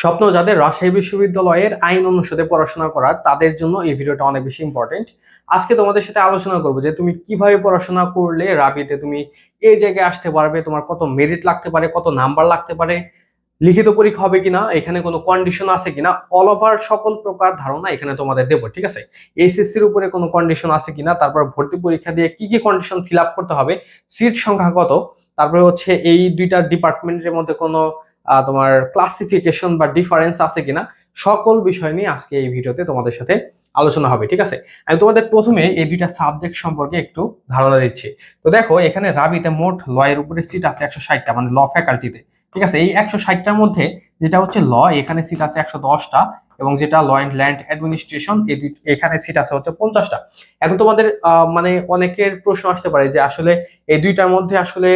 স্বপ্ন যাদের রাজশাহী বিশ্ববিদ্যালয়ের আইন অনুষদে পড়াশোনা করার, তাদের জন্য এই ভিডিওটা অনেক বেশি ইম্পর্টেন্ট আজকে তোমাদের সাথে আলোচনা করব যে তুমি কীভাবে পড়াশোনা করলে রাবিতে তুমি এই জায়গায় আসতে পারবে, তোমার কত মেরিট লাগতে পারে, কত নাম্বার লাগতে পারে, লিখিত পরীক্ষা হবে কিনা, এখানে কোনো কন্ডিশন আছে কিনা অল ওভার সকল প্রকার ধারণা এখানে তোমাদের দেবো, ঠিক আছে? এইচএসসির উপরে কোনো কন্ডিশন আছে কিনা, তারপর ভর্তি পরীক্ষা দিয়ে কি কি কন্ডিশন ফিল করতে হবে সিট সংখ্যা কত, তারপরে হচ্ছে এই দুইটা ডিপার্টমেন্টের মধ্যে কোনো তোমার ক্লাসিফিকেশন বা ডিফারেন্স আছে কিনা, সকল বিষয় নিয়ে আজকে এই ভিডিওতে তোমাদের সাথে আলোচনা হবে, ঠিক আছে? আমি তোমাদের প্রথমে এই দুইটা সাবজেক্ট সম্পর্কে একটু ধারণা দিচ্ছি। তো দেখো, এখানে রাবিতে মোট লয়ের উপরে সিট আছে একশো ষাটটা মানে ল ফ্যাকাল্টিতে ঠিক আছে? এই একশো ষাটটার মধ্যে যেটা হচ্ছে ল এখানে সিট আছে একশো দশটা এবং যেটা ল অ্যান্ড ল্যান্ড অ্যাডমিনিস্ট্রেশন এখানে সিট আছে হচ্ছে পঞ্চাশটা। এখন তোমাদের মানে অনেকের প্রশ্ন আসতে পারে যে আসলে এই দুইটার মধ্যে আসলে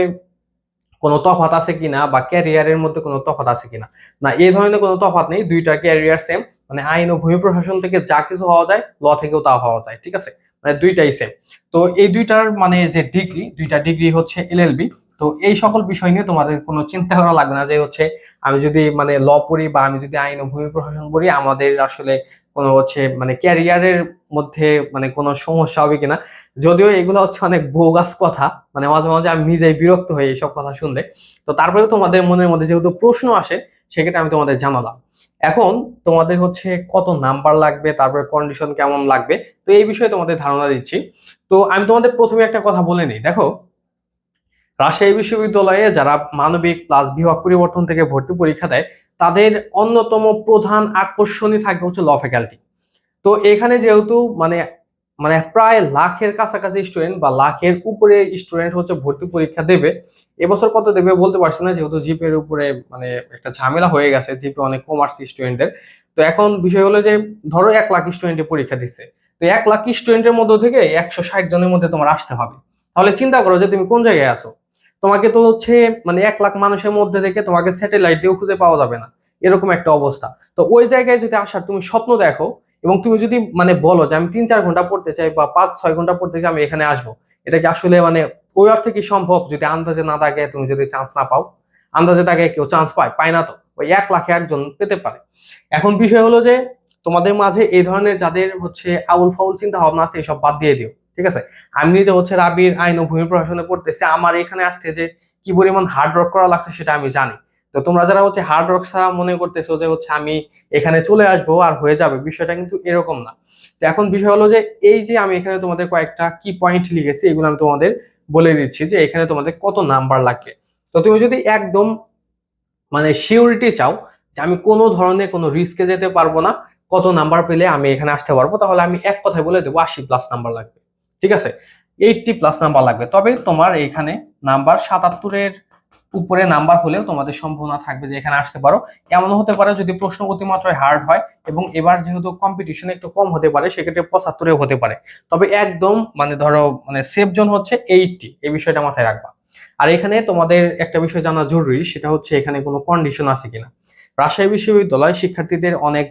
কোনো তফাত আছে কিনা বা ক্যারিয়ারের মধ্যে কোনো তফাত আছে কিনা? না, এই ধরনের কোনো তফাত নেই দুইটার ক্যারিয়ার সেম মানে আইন ও ভূমি প্রশাসন থেকে যা কিছু হওয়া যায়, ল থেকেও তা হওয়া যায়, ঠিক আছে? মানে দুইটাই সেম তো এই দুইটার মানে যে ডিগ্রি দুইটা ডিগ্রি হচ্ছে এলএলবি তো এই সকল বিষয় নিয়ে তোমাদের কোনো চিন্তা করা লাগবে না যে হচ্ছে আমি যদি মানে ল পড়ি বা আমি যদি আইন ও ভূমি প্রশাসন পড়ি, আমাদের আসলে কোনো হচ্ছে মানে ক্যারিয়ারের মধ্যে মানে কোনো সমস্যা হবে কিনা। যদিও এগুলো হচ্ছে অনেক বোগাস কথা মানে মাঝে মাঝে আমি নিজেই বিরক্ত হই এইসব কথা শুনলে। তো তারপরে তোমাদের মনের মধ্যে যেহেতু প্রশ্ন আসে, সেক্ষেত্রে আমি তোমাদের জানালাম। এখন তোমাদের হচ্ছে কত নাম্বার লাগবে, তারপরে কন্ডিশন কেমন লাগবে, তো এই বিষয়ে তোমাদের ধারণা দিচ্ছি। তো আমি তোমাদের প্রথমে একটা কথা বলে নিই, দেখো। রাজশাহী বিশ্ববিদ্যালয়ে যারা মানবিক প্লাস বিভাগ পরিবর্তন থেকে ভর্তি পরীক্ষা দেয় তাদের অন্যতম প্রধান আকর্ষণই থাকবে হচ্ছে ল ফ্যাকাল্টি তো এখানে যেহেতু মানে মানে প্রায় লাখের কাছাকাছি স্টুডেন্ট বা লাখের উপরে স্টুডেন্ট হচ্ছে ভর্তি পরীক্ষা দেবে, এবছর কত দেবে বলতে পারছি না, যেহেতু জিপের উপরে মানে একটা ঝামেলা হয়ে গেছে জিপে অনেক কমার্স স্টুডেন্টের তো এখন বিষয় হলো যে, ধরো এক লাখ স্টুডেন্টে পরীক্ষা দিচ্ছে তো এক লাখ স্টুডেন্টের মধ্যে থেকে একশো ষাট জনের মধ্যে তোমার আসতে হবে। তাহলে চিন্তা করো যে তুমি কোন জায়গায় আছো? তোমাকে তো হচ্ছে মানে এক লাখ মানুষের মধ্যে থেকে তোমাকে স্যাটেলাইট দিয়েও খুঁজে পাওয়া যাবে না। এরকম একটা অবস্থা। তো ওই জায়গায় যদি আসার তুমি স্বপ্ন দেখো এবং তুমি যদি মানে বলো যে আমি তিন চার ঘণ্টা পড়তে চাই বা পাঁচ ছয় ঘণ্টা পড়তে চাই আমি এখানে আসব, এটা কি আসলে মানে ওই অর্থে কি সম্ভব? যদি আন্দাজে না থাকে, তুমি যদি চান্স না পাও। আন্দাজে থাকে কেউ চান্স পায় পায় না তো। ওই এক লাখে একজন পেতে পারে। এখন বিষয় হলো যে তোমাদের মাঝে এই ধরনের যাদের হচ্ছে আউল ফাউল চিন্তা ভাবনা আছে, এসব বাদ দিয়ে দিও। ঠিক আছে? আমি নিজে হচ্ছে রাবির আইন ও ভূমি প্রশাসনে পড়তেছি, আমার এখানে আসতে যে কি পরিমাণ হার্ড ওয়ার্ক করা লাগছে সেটা আমি জানি। তো তোমরা যারা হচ্ছে হার্ড ওয়ার্ক ছাড়া মনে করতেছো যে হচ্ছে আমি এখানে চলে আসব আর হয়ে যাবে, বিষয়টা কিন্তু এরকম না। তো এখন বিষয় হলো যে এই যে আমি এখানে তোমাদের কয়েকটা কি পয়েন্ট লিখেছি, এগুলো আমি তোমাদের বলে দিচ্ছি যে এখানে তোমাদের কত নাম্বার লাগবে। তো তুমি যদি একদম মানে সিউরিটি চাও যে আমি কোনো ধরনের কোনো রিস্কে যেতে পারব না, কত নাম্বার পেলে আমি এখানে আসতে পারব, তাহলে আমি এক কথায় বলে দেবো আশি প্লাস নাম্বার লাগবে। ঠিক আছে? এইটটি প্লাস নাম্বার লাগবে। তবে তোমার এখানে নাম্বার সাতাত্তরের উপরে নাম্বার হলেও তোমাদের সম্ভাবনা থাকবে যে এখানে আসতে পারো। এমন হতে পারে যদি প্রশ্ন অতিমাত্রায় হার্ড হয় এবং এবার যেহেতু কম্পিটিশন একটু কম হতে পারে, সেক্ষেত্রে পঁচাত্তরেও হতে পারে। তবে একদম মানে ধরো মানে সেফ জোন হচ্ছে এইটটি এই বিষয়টা মাথায় রাখবা। আর এখানে তোমাদের একটা বিষয় জানা জরুরি, সেটা হচ্ছে এখানে কোনো কন্ডিশন আছে কিনা। রাজশাহী বিশ্ববিদ্যালয় শিক্ষার্থীদের অনেক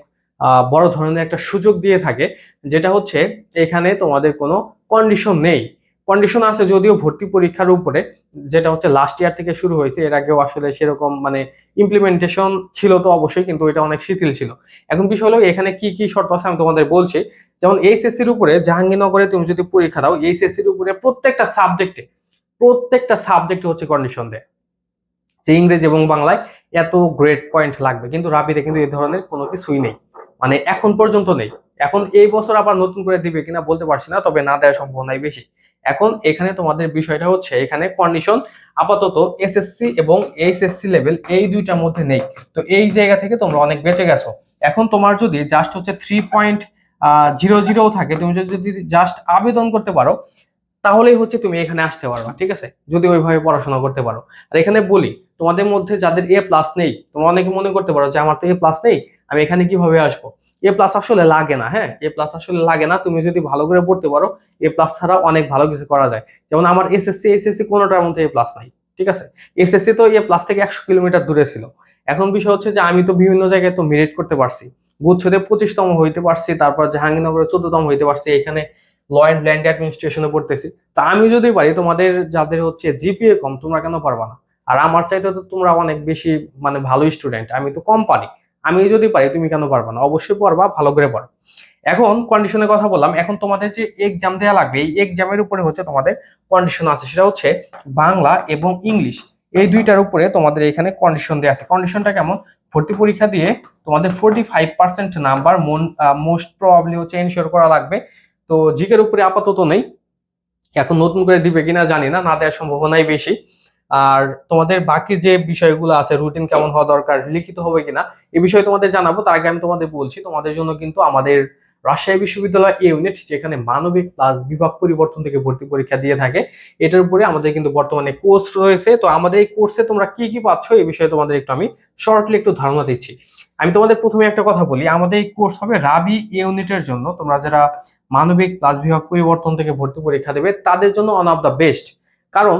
বড় ধরনের একটা সুযোগ দিয়ে থাকে, যেটা হচ্ছে এখানে তোমাদের কোনো কন্ডিশন নেই। কন্ডিশন আছে যদিও ভর্তি পরীক্ষার উপরে, যেটা হচ্ছে লাস্ট ইয়ার থেকে শুরু হয়েছে, এর আগেও আসলে সেরকম মানে ইমপ্লিমেন্টেশন ছিল তো অবশ্যই, কিন্তু এটা অনেক শিথিল ছিল। এখন বিষয় হলো এখানে কি কি শর্ত আছে আমি তোমাদের বলছি। যেমন এইচএসসির উপরে জাহাঙ্গীরনগরে তুমি যদি পরীক্ষা দাও এইচএসসির উপরে প্রত্যেকটা সাবজেক্টে প্রত্যেকটা সাবজেক্টে হচ্ছে কন্ডিশন দেয়। যে ইংরেজি এবং বাংলায় এত গ্রেড পয়েন্ট লাগবে, কিন্তু রাবিতে কিন্তু এই ধরনের কোনো কিছুই নেই। মানে এখন পর্যন্ত নেই। এখন এই বছর আবার নতুন করে দিবে কিনা বলতে পারছি না, তবে না দেওয়ার সম্ভাবনাই বেশি। এখন এখানে তোমাদের বিষয়টা হচ্ছে, এখানে কন্ডিশন আপাতত এসএসসি এবং এইচএসসি লেভেল এই দুইটার মধ্যে নেই। তো এই জায়গা থেকে তোমরা অনেক বেঁচে গেছো। এখন তোমার যদি জাস্ট হচ্ছে থ্রি পয়েন্ট জিরো জিরো থাকে, তুমি যদি জাস্ট আবেদন করতে পারো, তাহলেই হচ্ছে তুমি এখানে আসতে পারবা, ঠিক আছে? যদি ওইভাবে পড়াশোনা করতে পারো। আর এখানে বলি, তোমাদের মধ্যে যাদের এ প্লাস নেই, তোমরা অনেকে মনে করতে পারো যে আমার তো এ প্লাস নেই আমি এখানে কীভাবে আসব? এ প্লাস আসলে লাগে না হ্যাঁ? এ প্লাস আসলে লাগে না, তুমি যদি ভালো করে পড়তে পারো এ প্লাস ছাড়া অনেক ভালো কিছু করা যায়। যেমন আমার এসএসসি এসএসসি কোনোটার মধ্যে এ প্লাস নাই, ঠিক আছে? এসএসসি তো এ প্লাস থেকে একশো কিলোমিটার দূরে ছিল। এখন বিষয় হচ্ছে যে আমি তো বিভিন্ন জায়গায় তো মেরিট করতে পারছি। গুচ্ছতে পঁচিশতম হইতে পারছি, তারপর জাহাঙ্গীরনগরে চোদ্দতম হইতে পারছি, এখানে ল অ্যান্ড ল্যান্ড অ্যাডমিনিস্ট্রেশনে পড়তেছি। তা আমি যদি পারি, তোমাদের যাদের হচ্ছে জিপিএ কম, তোমরা কেন পারবা না? আর আমার চাইতে তো তোমরা অনেক বেশি মানে ভালো স্টুডেন্ট আমি তো কম পারি। আমি যদি পারি, তুমি কেন পারবা না? অবশ্যই পারবা, ভালো করে পড়ো এখন কন্ডিশনের কথা বললাম। এখন তোমাদের যে এক্সাম দেওয়া লাগবে, এই এক্সামের উপরে হচ্ছে তোমাদের কন্ডিশন আছে। সেটা হচ্ছে বাংলা এবং ইংলিশ। এই দুইটার উপরে তোমাদের এখানে কন্ডিশন দেওয়া আছে। কন্ডিশনটা কেমন? ভর্তি পরীক্ষা দিয়ে তোমাদের forty five percent number most probably হচ্ছে এনশিওর করা লাগবে। তো জিকের উপরে আপাতত নেই। এখন নতুন করে দিবে কিনা জানি না না দেওয়ার সম্ভাবনাই বেশি। আর তোমাদের বাকি যে বিষয়গুলো আছে রুটিন কেমন হওয়া দরকার, লিখিত হবে কিনা, এ বিষয়ে তোমাদের জানাব। তার আগে আমি তোমাদের বলছি, তোমাদের জন্য কিন্তু আমাদের রাজশাহী বিশ্ববিদ্যালয় এ ইউনিট যেখানে মানবিক প্লাস বিভাগ পরিবর্তন থেকে ভর্তি পরীক্ষা দিয়ে থাকে, এটার উপরে আমাদের কিন্তু বর্তমানে কোর্স রয়েছে। তো আমাদের এই কোর্সে তোমরা কি কি পাচ্ছ এই বিষয়ে তোমাদের একটু আমি শর্টলি একটু ধারণা দিচ্ছি। আমি তোমাদের প্রথমে একটা কথা বলি, আমাদের এই কোর্স হবে রাবি এ ইউনিটের জন্য। তোমরা যারা মানবিক প্লাস বিভাগ পরিবর্তন থেকে ভর্তি পরীক্ষা দেবে, তাদের জন্য ওয়ান অফ দ্য বেস্ট কারণ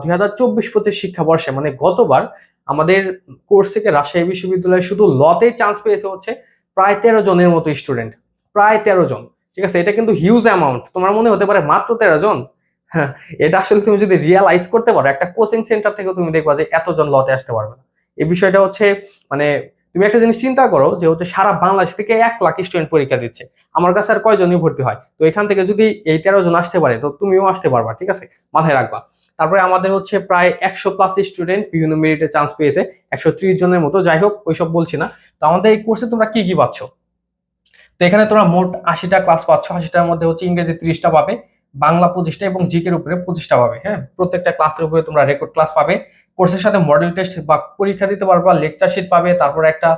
দুই হাজার চব্বিশ পঁচিশ শিক্ষাবর্ষে মানে গতবার আমাদের কোর্স থেকে রাজশাহী বিশ্ববিদ্যালয়ে শুধু লতে চান্স পেয়েছে হচ্ছে প্রায় তেরো জনের মতো স্টুডেন্ট প্রায় তেরো জন। ঠিক আছে? এটা কিন্তু হিউজ অ্যামাউন্ট তোমার মনে হতে পারে, মাত্র তেরো জন? হ্যাঁ এটা আসলে তুমি যদি রিয়ালাইজ করতে পারো, একটা কোচিং সেন্টার থেকে তুমি দেখবা যে এতজন লতে আসতে পারবে না। এই বিষয়টা হচ্ছে মানে তুমি একটা জিনিস চিন্তা করো যে হচ্ছে সারা বাংলাদেশ থেকে এক লাখ স্টুডেন্ট পরীক্ষা দিচ্ছে। আমার কাছে আর কয়জনই ভর্তি হয়? তো এখান থেকে যদি এই তেরো জন আসতে পারে, তো তুমিও আসতে পারবা, ঠিক আছে? মাথায় রাখবা। তারপরে আমাদের হচ্ছে প্রায় একশো প্লাস স্টুডেন্ট বিভিন্ন মেরিটে চান্স পেয়েছে, একশো ত্রিশ জনের মতো। যাই হোক, ওইসব বলছি না। তো আমাদের এই কোর্সে তোমরা কি কি পাচ্ছ? তো এখানে তোমরা মোট আশিটা ক্লাস পাচ্ছ। আশিটার মধ্যে হচ্ছে ইংরেজি ত্রিশটা পাবে, বাংলা পঁচিশটা এবং জিকের উপরে পঁচিশটা পাবে হ্যাঁ? প্রত্যেকটা ক্লাসের উপরে তোমরা রেকর্ড ক্লাস পাবে। কোর্সের সাথে মডেল টেস্ট বা পরীক্ষা দিতে পারবা লেকচার শিট পাবে, তারপর একটা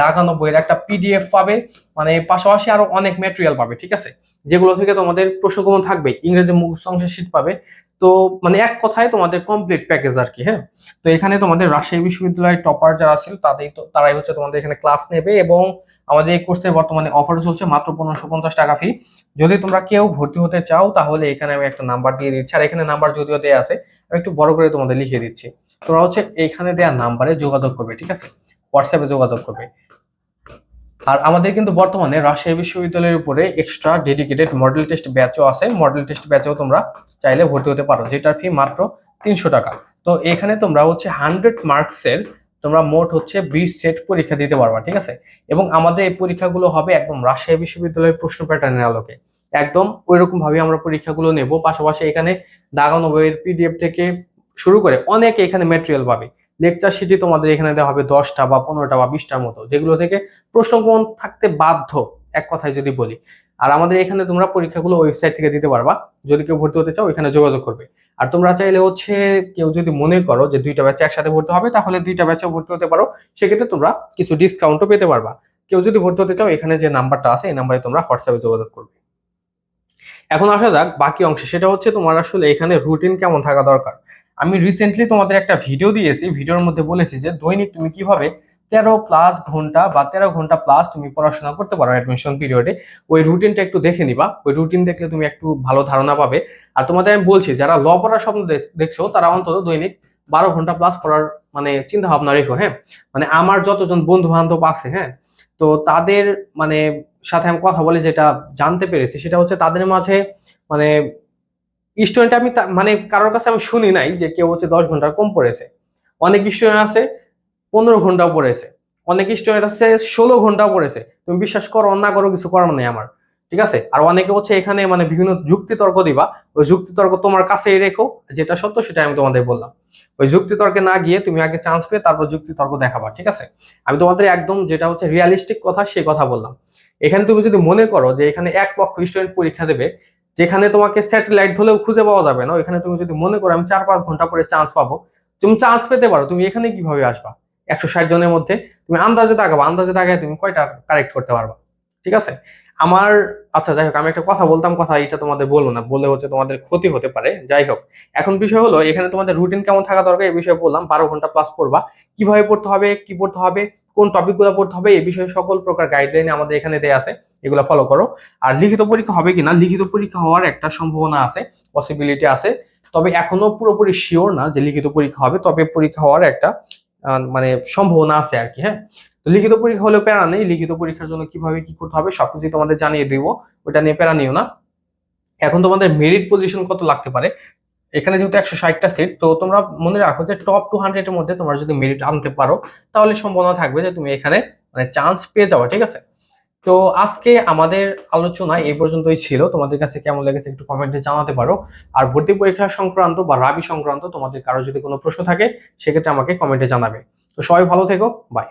দাগানো বইয়ের একটা পিডিএফ পাবে মানে পাশাপাশি আরও অনেক ম্যাটেরিয়াল পাবে, ঠিক আছে? যেগুলো থেকে তোমাদের প্রশ্নগুলো থাকবে, ইংরেজি মুখস্থ অংশের শিট পাবে। তো মানে এক কথায় তোমাদের কমপ্লিট প্যাকেজ আর কি হ্যাঁ? তো এখানে তোমাদের রাজশাহী বিশ্ববিদ্যালয়ের টপার যারা ছিল তাদের তো, তারাই হচ্ছে তোমাদের এখানে ক্লাস নেবে এবং আমাদের এই কোর্সে বর্তমানে অফার চলছে মাত্র পনেরোশো পঞ্চাশ টাকা ফি যদি তোমরা কেউ ভর্তি হতে চাও, তাহলে এখানে আমি একটা নাম্বার দিয়ে দিচ্ছি। আর এখানে নাম্বার যদিও দেওয়া আছে একটু বড় করে তোমাদের লিখে দিচ্ছি। তোমরা হচ্ছে এখানে দেওয়া নাম্বারে যোগাযোগ করবে, ঠিক আছে? হোয়াটসঅ্যাপে যোগাযোগ করবে। আর আমাদের কিন্তু বর্তমানে রাজশাহী বিশ্ববিদ্যালয়ের উপরে এক্সট্রা ডেডিকেটেড মডেল টেস্ট ব্যাচও আছে। মডেল টেস্ট ব্যাচেও তোমরা চাইলে ভর্তি হতে পারো, যেটার ফি মাত্র তিনশো টাকা। তো এখানে তোমরা হচ্ছে হান্ড্রেড মার্কসের তোমরা মোট হচ্ছে বিশ সেট পরীক্ষা দিতে পারবা, ঠিক আছে? এবং আমাদের এই পরীক্ষাগুলো হবে একদম রাজশাহী বিশ্ববিদ্যালয়ের প্রশ্ন প্যাটার্নের আলোকে। একদম ওই রকম ভাবে আমরা পরীক্ষাগুলো নেব। পাশাপাশি এখানে দাগানো বইয়ের পিডিএফ থেকে শুরু করে অনেক এখানে ম্যাটেরিয়াল পাবে। লেকচার শিটই তোমাদের এখানে দেওয়া হবে দশটা বা পনেরোটা বা বিশটার মতো, যেগুলো থেকে প্রশ্ন প্রবণ থাকতে বাধ্য, এক কথায় যদি বলি। আর আমাদের এখানে তোমরা পরীক্ষাগুলো ওয়েবসাইট থেকে দিতে পারবা। যদি কেউ ভর্তি হতে চাও, এখানে যোগাযোগ করবে। আর তোমরা চাইলে হচ্ছে কেউ যদি মনে করো যে দুইটা ব্যাচে একসাথে ভর্তি হবে, তাহলে দুইটা ব্যাচেও ভর্তি হতে পারো। সেক্ষেত্রে তোমরা কিছু ডিসকাউন্টও পেতে পারবা। কেউ যদি ভর্তি হতে চাও, এখানে যে নাম্বারটা আছে, এই নাম্বারে তোমরা হোয়াটসঅ্যাপে যোগাযোগ করবে। এখন আসা যাক, বাকি অংশে। সেটা হচ্ছে তোমার আসলে এখানে রুটিন কেমন থাকা দরকার। আমি রিসেন্টলি তোমাদের একটা ভিডিও দিয়েছি ভিডিওর মধ্যে বলেছি যে দৈনিক তুমি কীভাবে তেরো প্লাস ঘণ্টা বা তেরো ঘণ্টা প্লাস তুমি পড়াশোনা করতে পারো অ্যাডমিশন পিরিয়ডে ওই রুটিনটা একটু দেখে নিবা। ওই রুটিন দেখলে তুমি একটু ভালো ধারণা পাবে। আর তোমাদের আমি বলছি, যারা ল পড়ার স্বপ্ন দেখছ, তারা অন্তত দৈনিক বারো ঘণ্টা প্লাস পড়ার মানে চিন্তা ভাবনা রেখো হ্যাঁ? মানে আমার যতজন বন্ধু বান্ধব আছে হ্যাঁ? তো তাদের মানে সাথে আমি কথা বলে যেটা জানতে পেরেছি, সেটা হচ্ছে তাদের মাঝে মানে স্টুডেন্ট আমি মানে কারোর কাছে আমি শুনি নাই যে কেউ হচ্ছে দশ ঘণ্টার কম পড়েছে। অনেক স্টুডেন্ট আছে, পনেরো ঘন্টাও পড়েছে। অনেক স্টুডেন্ট আছে, ষোলো ঘন্টাও পড়েছে। তুমি বিশ্বাস করো না করো কিছু করার নেই আমার। ঠিক আছে? আর অনেকে হচ্ছে এখানে মানে বিভিন্ন যুক্তি তর্ক দিবা। ওই যুক্তি তর্ক তোমার কাছেই রেখো, যেটা সত্য সেটা আমি তোমাদের বললাম। ওই যুক্তি তর্কে না গিয়ে তুমি আগে চান্স পেয়ে তারপর যুক্তি তর্ক দেখাবা, ঠিক আছে? আমি তোমাদের একদম যেটা হচ্ছে রিয়ালিস্টিক কথা সেই কথা বললাম। এখানে তুমি যদি মনে করো যে এখানে এক লক্ষ স্টুডেন্ট পরীক্ষা দেবে, যেখানে তোমাকে স্যাটেলাইট ধরেও খুঁজে পাওয়া যাবে না, ওইখানে তুমি যদি মনে করো আমি চার পাঁচ ঘণ্টা পরে চান্স পাবো, তুমি চান্স পেতে পারো, তুমি এখানে কীভাবে আসবা? একশো ষাট জনের মধ্যে তুমি আন্দাজে তাকাবা, আন্দাজে তাকায় তুমি কয়টা কারেক্ট করতে পারবা, ঠিক আছে? আমার আচ্ছা যাই হোক, আমি একটা কথা বলতাম, কথা এটা তোমাদের বলব না, বললে হচ্ছে তোমাদের ক্ষতি হতে পারে, যাই হোক। এখন বিষয় হলো, এখানে তোমাদের রুটিন কেমন থাকা দরকার এই বিষয়ে বললাম, বারো ঘণ্টা প্লাস পড়বা। কীভাবে পড়তে হবে, কি পড়তে হবে, কোন টপিকগুলো পড়তে হবে, এই বিষয়ে সকল প্রকার গাইডলাইন আমাদের এখানে দেওয়া আছে, এগুলো ফলো করো। আর লিখিত পরীক্ষা হবে কিনা, লিখিত পরীক্ষা হওয়ার একটা সম্ভাবনা আছে পসিবিলিটি আছে। তবে এখনও পুরোপুরি শিওর না যে লিখিত পরীক্ষা হবে, তবে পরীক্ষা হওয়ার একটা মানে সম্ভাবনা আছে আর কি হ্যাঁ? লিখিত পরীক্ষা হলেও প্যারা নেই, লিখিত পরীক্ষার জন্য কীভাবে কি করতে হবে সবকিছু তোমাদের জানিয়ে দিব ওটা নিয়ে প্যারা নিও না। এখন তোমাদের মেরিট পজিশন কত লাগতে পারে? এখানে যেহেতু একশো ষাটটা সিট তো তোমরা মনে রাখো যে টপ টু হান্ড্রেডের মধ্যে তোমরা যদি মেরিট আনতে পারো, তাহলে সম্ভাবনা থাকবে যে তুমি এখানে মানে চান্স পেয়ে যাওয়া ঠিক আছে? তো আজকে আমাদের আলোচনা এই পর্যন্তই ছিল। তোমাদের কাছে কেমন লেগেছে একটু কমেন্টে জানাতে পারো। আর ভর্তি পরীক্ষা সংক্রান্ত বা রাবি সংক্রান্ত তোমাদের কারও যদি কোনো প্রশ্ন থাকে, সেক্ষেত্রে আমাকে কমেন্টে জানাবে। তো সবাই ভালো থেকো বাই